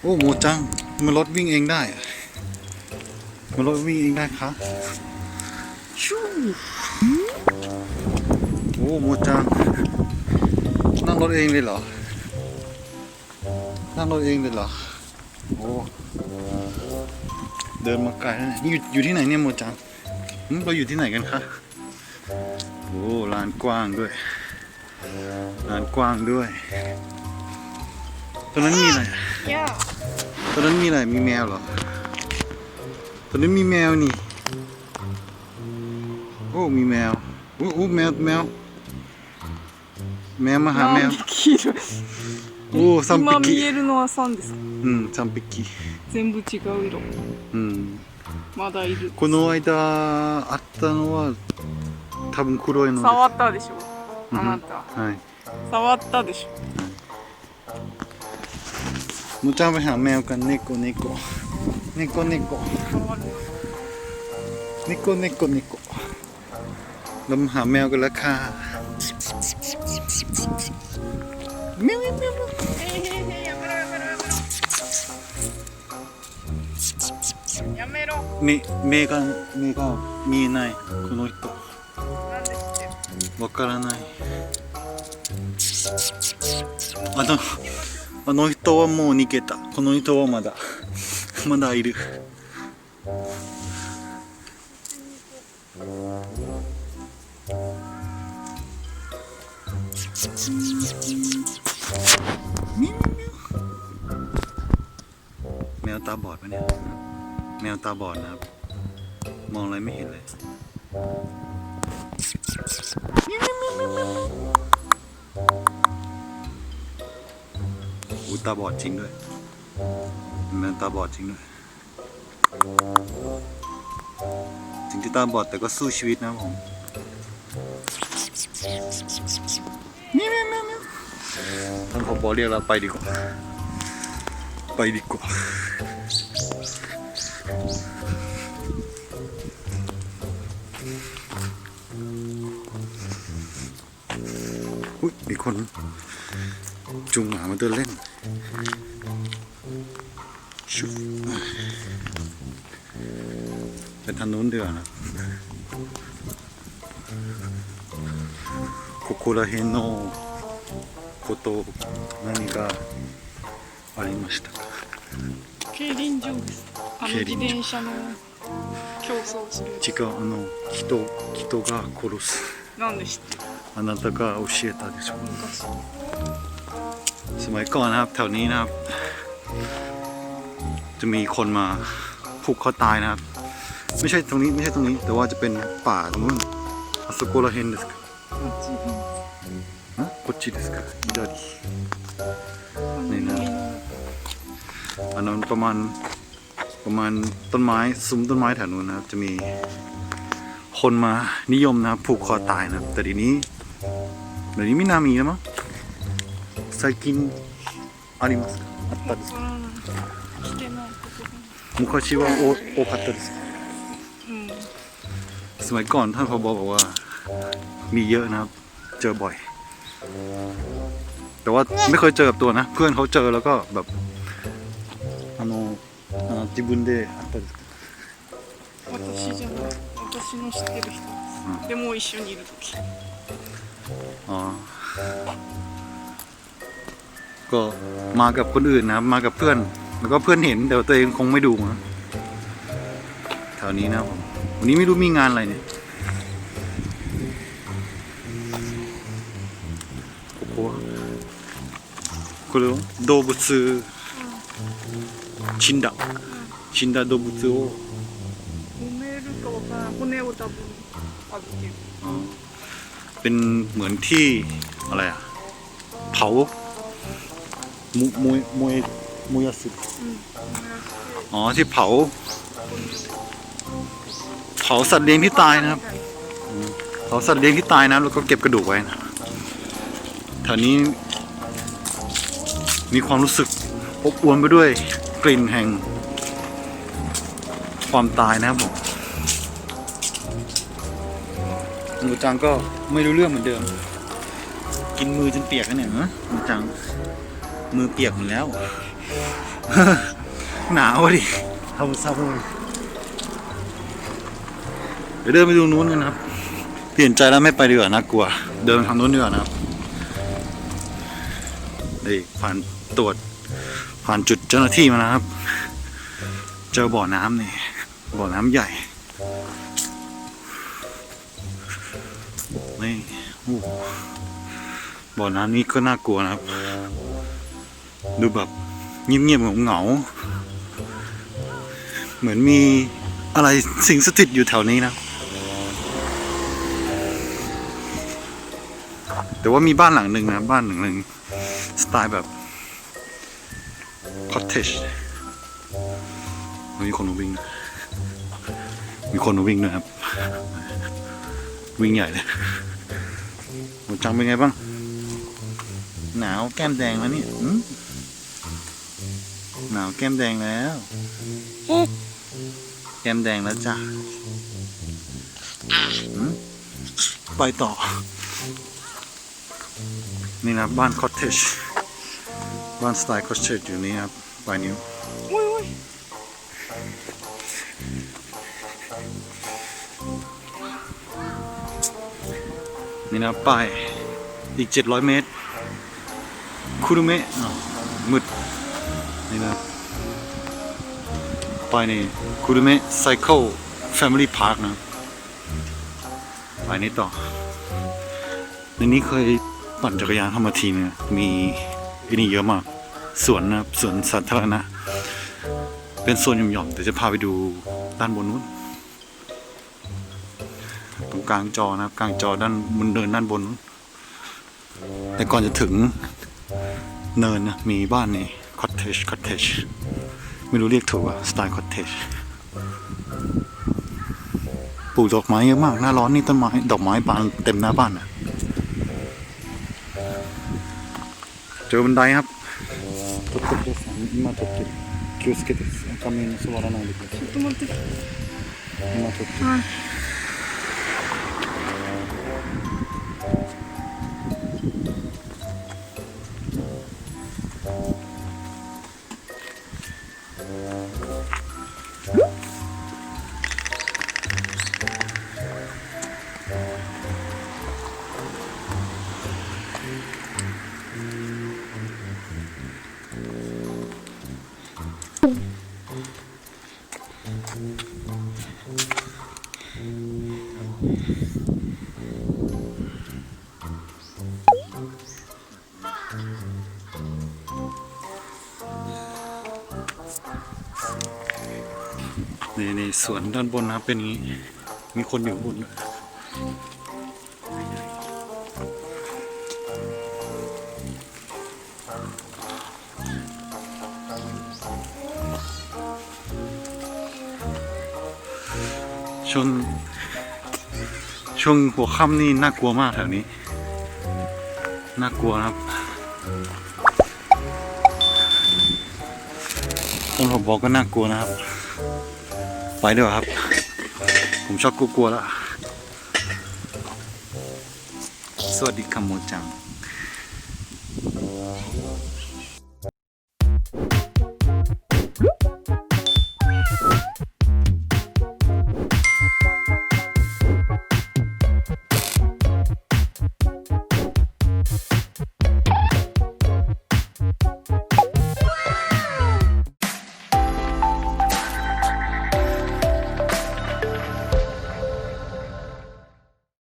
โอ้โมจังมันรถวิ่งเองได้มันรถวิ่งเองได้คะชูโอ้โมจังนั่งรถเองเลยเหรอ นั่งรถเองเลยเหรอ โอ้เดินมาไกลแล้วนี่อยู่อยู่ที่ไหนเนี่ยโมจังเราอยู่ที่ไหนกันคะโอ้ลานกว้างด้วยลานกว้างด้วย ตรงนั้นมีอะไร Yeah. ตรงนั้นมีอะไร มีแมวเหรอ ตรงนั้นมีแมวนี่ โอ้ มีแมวโอ้โอ้แมว แมว แมวมาหาแมว 何匹いるโอ้サン今見匹えるのは3ですうん、3匹。全部違う色うん。まだいるこの間あったのは多分黒いのです。触ったでしょうんあなたはい。触ったでしょ もうちゃんไปหาแมวกัน猫猫猫猫猫猫猫เรามาหาแมวกันแล้วค่ะแมวแมวแมวแมว やめろ目目が目が見えないこの人なんで知ってるわからないあの あの人はもう逃げたこの人はまだまだいるมิวมิวแมวตาบอดปะเนี่ย แมวตาบอดนะครับ มองอะไรไม่เห็นเลย ตาบอดจริงด้วยแมวตาบอดจริงด้วย ถึงจะตาบอดแต่ก็สู้ชีวิตนะครับผมมิวมิวมิวมิวท่านผบเรียกเราไปดีกว่า ไปดีกว่าอุ้ยมีคนจูงหมามาเดินเล่น ไปทางนู้นเดือนะここら辺のこと何がありましたか競輪場ですあの競輪場自転車の競争する違うあの人人が殺すなんで知ってるあなたが教えたでしょ昔 สมัยก่อนนะครับ แถวนี้นะครับ จะมีคนมาผูกคอตายนะครับ ไม่ใช่ตรงนี้ไม่ใช่ตรงนี้ แต่ว่าจะเป็นป่าตรงนู้นあそこら辺ですかこっちんこっちですか左あのねえな森の อันนั้นประมาณประมาณต้นไม้ซุ้มต้นไม้แถวนู้นนะครับ จะมีคนมานิยมนะครับ ผูกคอตายนะครับ แต่ทีนี้เดี๋ยวนี้ไม่น่ามีแล้วมั้ง最近ありますかあったですかわからないしてないことが昔は多多かったですかうん สมัยก่อนท่านพบบอกว่า มีเยอะนะครับ เจอบ่อย แต่ว่าไม่เคยเจอกับตัวนะ เพื่อนเขาเจอแล้วก็แบบあのあの自分であったですか私じゃない私の知ってる人です、でも一緒にいる時 อ๋อ ก็มากับคนอื่นนะครับ มากับเพื่อน แล้วก็เพื่อนเห็นแต่ว่าตัวเองคงไม่ดูนะแถวนี้นะครับผม วันนี้ไม่รู้มีงานอะไรเนี่ยここはこれを動物死んだ死んだ動物を揉めるかわからない骨を多分預ける อ๋อเป็นเหมือนที่อะไรอะเผามุมวยมวยมวยสุ うん燃やして อ๋อที่เผา เผาสัตว์เลี้ยงที่ตายนะครับเผาสัตว์เลี้ยงที่ตายนะแล้วก็เก็บกระดูกไว้นะแถวนี้ มีความรู้สึกอบอวลไปด้วยกลิ่นแห่ง ความตายนะครับผมหมูจังก็ไม่รู้เรื่องเหมือนเดิม กินมือจนเปียกแล้วเนี่ยฮะหมูจังมือเปียกหมดแล้ว หนาวดิทำซับเลย เดี๋ยวเดินไปดูนู้นกันนะครับ เปลี่ยนใจแล้วไม่ไปดีกว่าน่ากลัว เดินทางนู้นดีกว่านะครับนี่ผ่านตรวจผ่านจุดเจ้าหน้าที่มานะครับ เจอบ่อน้ำนี่ บ่อน้ำใหญ่นี่โอ้บ่อน้ำนี้ก็น่ากลัวนะครับ ดูแบบเงียบๆเหงาเหมือนมีอะไรสิงสถิตอยู่แถวนี้นะ แต่ว่ามีบ้านหลังหนึ่งนะบ้านหลังหนึ่งสไตล์แบบคอ t เทจมีคนมาวิ่ง มีคนมาวิ่งด้วยครับ วิ่งใหญ่เลยหมดจังเป็นไงบ้าง หนาวแก้มแดงแล้วเนี่ยหนาวแก้มแดงแล้ว แก้มแดงแล้วจ้ะไปต่อ นี่นะบ้านคอตเทจบ้านสไตล์คอตเทจอยู่นี่ครับปลายนิ้วนี่นะป้ายอีก 700 เมตรคูรุเมะมืด นี่นะป้ายนี่คูรุเมะไซเคิลแฟมิลี่พาร์คนะป้ายนี้ต่อในนี้เคย ปั่นจักรยานเข้ามาทีเนึงอะมีอันนี้เยอะมากสวนนะครับสวนสาธารณะเป็นโซนหย่อมๆเดี๋ยวจะพาไปดูด้านบนนู้นตรงกลางจอนะครับ กลางจอด้านบนเนินด้านบนนู้นแต่ก่อนจะถึงเนินนะมีบ้านนี่คอ t เทจคอ t เทจไม่รู้เรียกถูกอะสไตล์คอ t เทจปลูกดอกไม้เยอะมาก หน้าร้อนนี่ต้นไม้ดอกไม้บานเต็มหน้าบ้านอะ เจอบันไดครับとってください今撮ってる気をつけて画面に座らないでくださいちょっと待って今撮ってるはい นี่นี่สวนด้านบนนะครับเป็นมีคนอยู่บนด้วยช่วงช่วงหัวค่ำนี่น่ากลัวมากแถวนี้ น่ากลัวครับต้นหอบอกก็น่ากลัวนะครับ ไปดีกว่าครับ ผมชอบกลัวๆแล้ว สวัสดีคำโมจัง